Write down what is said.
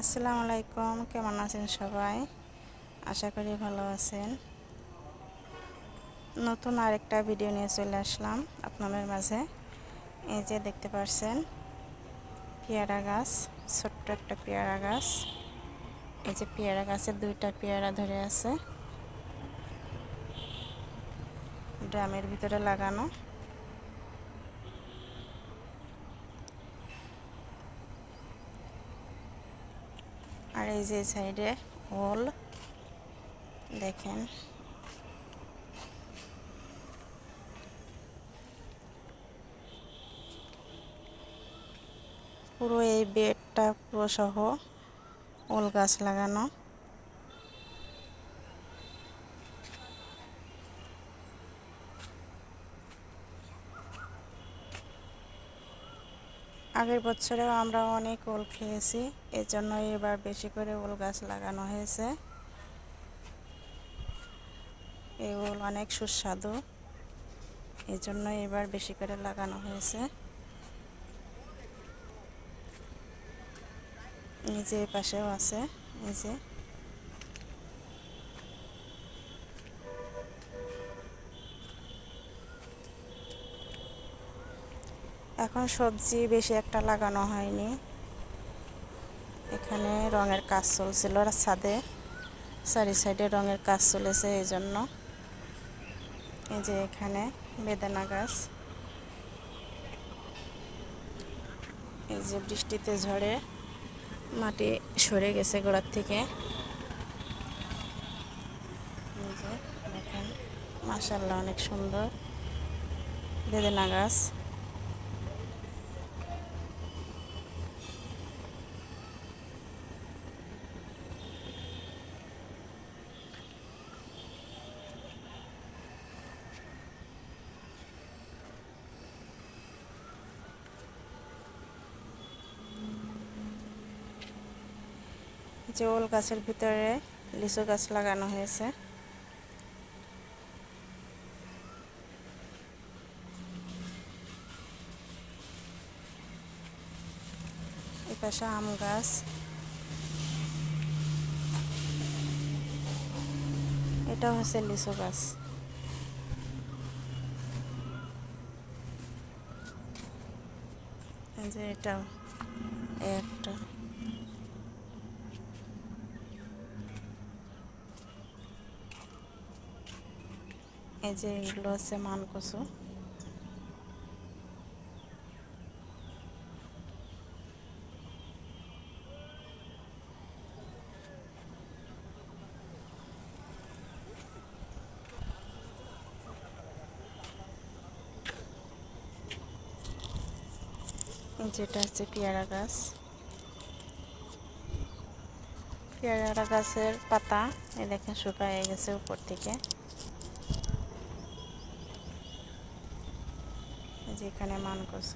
আসসালামু আলাইকুম, কেমন আছেন সবাই? আশা করি ভালো আছেন। নতুন আরেকটা ভিডিও নিয়ে চলে আসলাম আপনাদের মাঝে। এই যে দেখতে পাচ্ছেন পেয়ারা গাছ, ছোট্ট একটা পেয়ারা গাছ। এই যে পেয়ারা গাছের দুইটা পেয়ারা ধরে আছে। ড্রামের ভিতরে লাগানো। এই যে সাইডে হল দেখেন। পুরো এই বেডটা পুরো সহ ওল গাছ লাগানো। আগের বছরেও আমরা অনেক ওল খেয়েছি এর জন্য এবার বেশি করে ওল গাছ লাগানো হয়েছে। এই ওল অনেক সুস্বাদু এই জন্য এবার বেশি করে লাগানো হয়েছে। নিজে পাশেও আছে নিজে এখন সবজি বেশি একটা লাগানো হয়নি। এখানে রঙের কাজ চলছিল ছাদে। চারি সাইডে রঙের কাজ চলেছে এই জন্য এই যে এখানে বেদানা গাছ। এই যে বৃষ্টিতে ঝড়ে মাটি সরে গেছে গোড়ার থেকে। মাসাল্লাহ অনেক সুন্দর বেদানা গাছ। যে ওল গাছের ভিতরে লিচু গাছ লাগানো হয়েছে। এপাশে আম গাছ। এটা হচ্ছে লিচু গাছ। যে এটাও একটা। এই যে এগুলো হচ্ছে মান কচু যেটা হচ্ছে পেয়ারা গাছ। পেয়ারা গাছের পাতা এ দেখেন শুকায় গেছে উপর থেকে। যেখানে মান করছ।